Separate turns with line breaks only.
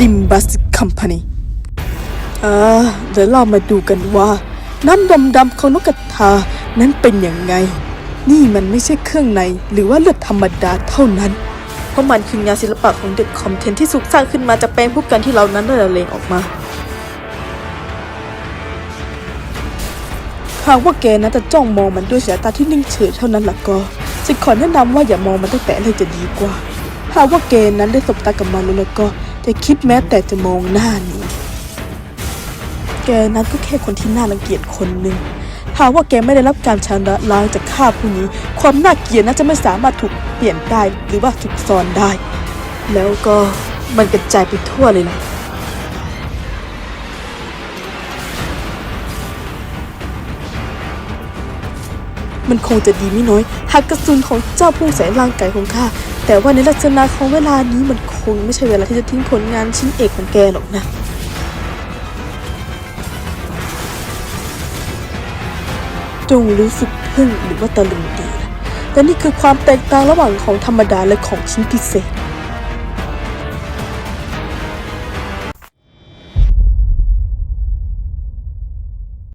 ลิมบัสคัมพานีอ่าเดี๋ยวเรามาดูกันว่า น้ำดำดำๆของนกกระทานั้นเป็นอยังไง นี่มันไม่ใช่เครื่องในหรือว่าเลือดธรรมดาเท่านั้น เพราะมันคืองานศิลปะของเด็กคอมเทนที่สุกสร้างขึ้นมาจากแปลงผู้กันที่เรานั้นได้ละเลงออกมาหากว่าแกนะจะจ้องมองมันด้วยสายตาที่นิ่งเฉยเท่านั้นล่ะก็ฉันขอแนะนำว่าอย่ามองมันตั้งแต่เลยจะดีกว่า หากว่าแกนั้นได้สบตากับมันแล้วก็ จะคิดแม้แต่จะมองหน้านี้ แกนั้นก็แค่คนที่น่ารังเกียจคนหนึ่งหากว่าแกไม่ได้รับการชำระล้างจากข้าผู้นี้ ความน่าเกลียดนั้นจะไม่สามารถถูกเปลี่ยนได้หรือว่าถูกซ่อนได้ แล้วก็มันกระจายไปทั่วเลยล่ะมันคงจะดีไม่น้อย หากกระสุนของเจ้าพุ่งใส่ร่างกายของข้า แต่ว่าในลักษณะของเวลานี้มันคงไม่ใช่เวลาที่จะทิ้งผลงานชิ้นเอกของแกหรอกนะจงรู้สึกพึ่งหรือว่าตะลึงดีนะแต่นี่คือความแตกต่างระหว่างของธรรมดาและของชิ้นพิเศษ